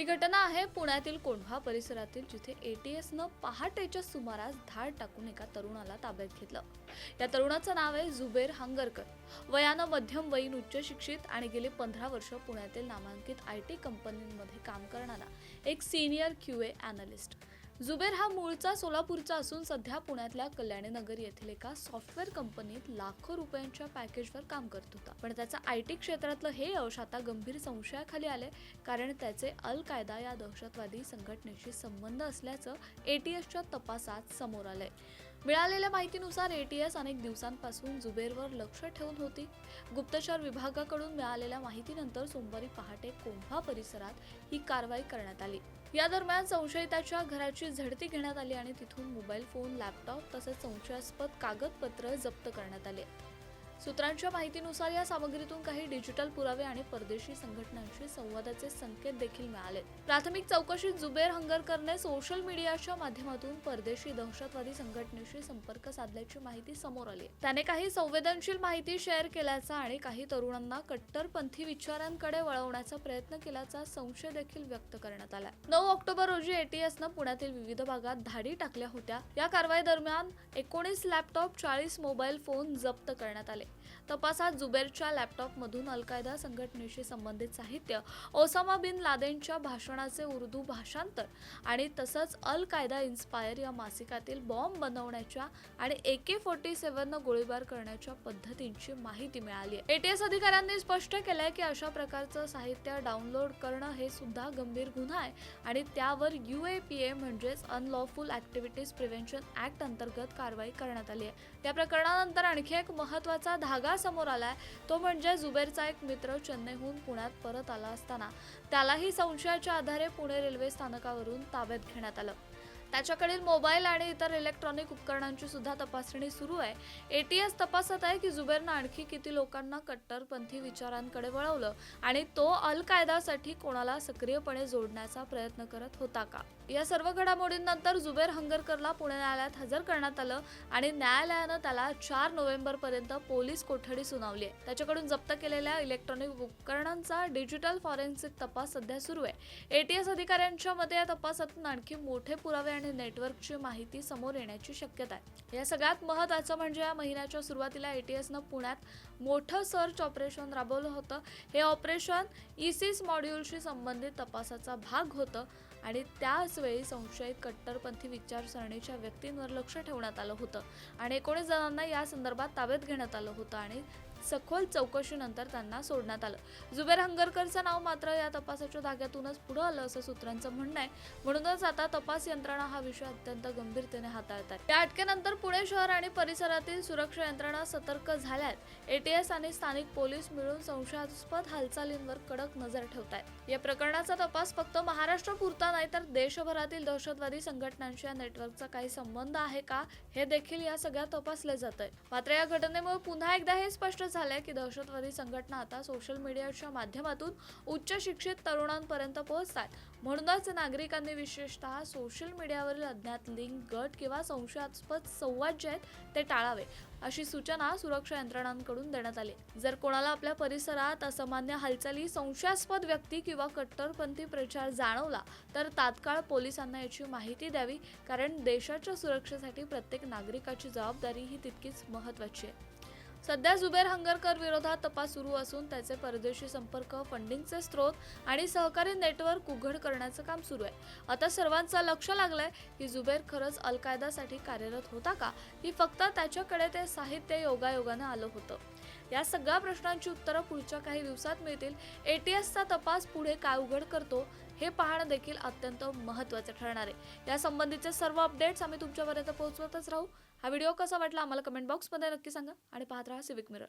ही घटना आहे पुण्यातील कोंढवा परिसरातील जिथे एटीएसनं पहाटेच्या सुमारास धाड टाकून एका तरुणाला ताब्यात घेतलं. या तरुणाचं नाव आहे जुबेर हंगरकर. वयानं मध्यम वयीन उच्च शिक्षित आणि गेली पंधरा वर्ष पुण्यातील नामांकित आय टी कंपनींमध्ये काम करणारा एक senior Q A analyst Zuber हा मूळचा सोलापूरचा असून सध्या पुण्यातल्या कल्याणी नगर येथील एका सॉफ्टवेअर कंपनीत लाखो रुपयांच्या पॅकेजवर काम करत होता. पण त्याचं आय टी क्षेत्रातलं हे यश आता गंभीर संशयाखाली आले कारण त्याचे अल कायदा या दहशतवादी संघटनेशी संबंध असल्याचं एटीएसच्या तपासात समोर आलंय. मिळालेल्या माहितीनुसार एटीएस अनेक दिवसांपासून जुबेरवर लक्ष ठेवून होती. गुप्तचर विभागाकडून मिळालेल्या माहितीनंतर सोमवारी पहाटे कोंभा परिसरात ही कारवाई करण्यात आली. या दरम्यान संशयिताच्या घराची झडती घेण्यात आली आणि तिथून मोबाईल फोन लॅपटॉप तसेच संशयास्पद कागदपत्र जप्त करण्यात आले. सूत्रांच्या माहितीनुसार या सामग्रीतून काही डिजिटल पुरावे आणि परदेशी संघटनांशी संवादाचे संकेत देखील मिळाले प्राथमिक चौकशीत जुबेर हंगरकरने सोशल मीडियाच्या माध्यमातून परदेशी दहशतवादी संघटनेशी संपर्क साधल्याची माहिती समोर आली त्याने काही संवेदनशील माहिती शेअर केल्याचा आणि काही तरुणांना कट्टरपंथी विचारांकडे वळवण्याचा प्रयत्न केल्याचा संशय देखील व्यक्त करण्यात आला नऊ ऑक्टोबर रोजी एटीएसनं पुण्यातील विविध भागात धाडी टाकल्या होत्या. या कारवाई दरम्यान एकोणीस लॅपटॉप चाळीस मोबाईल फोन जप्त करण्यात आले. तपासात जुबेरच्या लॅपटॉपमधून अल कायदा संघटनेशी संबंधित साहित्य ओसामा बिन लादेनच्या भाषणाचे उर्दू भाषांतर आणि तसंच अल कायदा इन्स्पायर या मासिकातील बॉम्ब बनवण्याच्या आणि ए के फोर्टी सेव्हननं गोळीबार करण्याच्या पद्धतींची माहिती मिळाली आहे. एटीएस अधिकाऱ्यांनी स्पष्ट केलंय की अशा प्रकारचं साहित्य डाउनलोड करणं हे सुद्धा गंभीर गुन्हा आहे आणि त्यावर यू ए पी ए म्हणजेच अनलॉफुल ऍक्टिव्हिटीज प्रिव्हेन्शन ऍक्ट अंतर्गत कारवाई करण्यात आली आहे. या प्रकरणानंतर आणखी एक महत्त्वाचा धागा समोर आलाय. तो म्हणजे जुबेरचा एक मित्र चेन्नईहून पुण्यात परत आला असताना. त्यालाही संशयाच्या आधारे पुणे रेल्वे स्थानकावरून ताब्यात घेण्यात आलं. त्याच्याकडील मोबाईल आणि इतर इलेक्ट्रॉनिक उपकरणांची सुद्धा तपासणी सुरू आहे. एटीएस तपासत आहे की जुबेरनं आणखी किती लोकांना कट्टरपंथी विचारांकडे वळवलं आणि तो अल कायदासाठी कोणाला सक्रियपणे जोडण्याचा प्रयत्न करत होता का? या सर्व घडामोडींनंतर जुबेर हंगरकरला पुणे न्यायालयात हजर करण्यात आलं आणि न्यायालयानं त्याला चार नोव्हेंबर पर्यंत पोलीस कोठडी सुनावली आहे. त्याच्याकडून जप्त केलेल्या इलेक्ट्रॉनिक उपकरणांचा डिजिटल फॉरेन्सिक तपास सध्या सुरू आहे. एटीएस अधिकाऱ्यांच्या मते या तपासातून आणखी मोठे पुरावे आणि नेटवर्कची माहिती समोर येण्याची शक्यता आहे. या सगळ्यात महत्त्वाचं म्हणजे या महिन्याच्या सुरुवातीला एटीएसनं पुण्यात मोठं सर्च ऑपरेशन राबवलं होतं. हे ऑपरेशन इसिस मॉड्यूलशी संबंधित तपासाचा भाग होतं आणि त्याच वेळी संशयित कट्टरपंथी विचारसरणीच्या व्यक्तींवर लक्ष ठेवण्यात आलं होतं. आणि एकोणीस जणांना या संदर्भात ताब्यात घेण्यात आलं होतं आणि सखोल चौकशीनंतर त्यांना सोडण्यात आलं. जुबेर हंगरकरचं नाव मात्र या तपासाच्या धाग्यातूनच पुढं आलं असं सूत्रांचं म्हणणं आहे. म्हणूनच आता तपास यंत्रणा हा विषय अत्यंत गंभीरतेने हाताळत आहे. या अटकेनंतर पुणे शहर आणि परिसरातील सुरक्षा यंत्रणा सतर्क झाल्यात. एटीएस आणि स्थानिक पोलीस मिळून संशयास्पद हालचालींवर कडक नजर ठेवत आहेत या प्रकरणाचा तपास फक्त महाराष्ट्रापुरता नाही तर देशभरातील दहशतवादी संघटनांशी या नेटवर्कचा काही संबंध आहे का? हे देखील या सगळ्यात तपासले जात आहे मात्र या घटनेमुळे पुन्हा एकदा हे स्पष्ट झालंय की दहशतवादी संघटना आता सोशल मीडियाच्या माध्यमातून उच्च शिक्षित तरुणांपर्यंत पोहोचतात म्हणूनच नागरिकांनी विशेषतः सोशल मीडियावरील अज्ञात लिंक गट किंवा संशयास्पद संवाद जे आहेत ते टाळावे अशी सूचना सुरक्षा यंत्रणांकडून देण्यात आली. जर कोणाला आपल्या परिसरात असामान्य हालचाली संशयास्पद व्यक्ती किंवा कट्टरपंथी प्रचार जाणवला तर तात्काळ पोलिसांना याची माहिती द्यावी कारण देशाच्या सुरक्षेसाठी प्रत्येक नागरिकाची जबाबदारी ही तितकीच महत्वाची आहे. सध्या जुबेर हंगरकर विरोधात तपास सुरू असून त्याचे परदेशी संपर्क फंडिंगचे स्रोत आणि सहकारी नेटवर्क उघड करण्याचं काम सुरू आहे. आता सर्वांचं लक्ष लागलंय की जुबेर खरंच अल कायदासाठी कार्यरत होता का? की फक्त त्याच्याकडे ते साहित्य योगायोगानं आलं होतं? या सगळ्या प्रश्नांची उत्तरं पुढच्या काही दिवसात मिळतील. एटीएसचा तपास पुढे काय उघड करतो? हे पाहणं देखील अत्यंत महत्त्वाचं ठरणार आहे. या संबंधीचे सर्व अपडेट्स आम्ही तुमच्यापर्यंत पोहोचवतच राहू. हा व्हिडिओ कसा वाटला आम्हाला कमेंट बॉक्समध्ये नक्की सांगा आणि पाहत राहा सिविक मिरर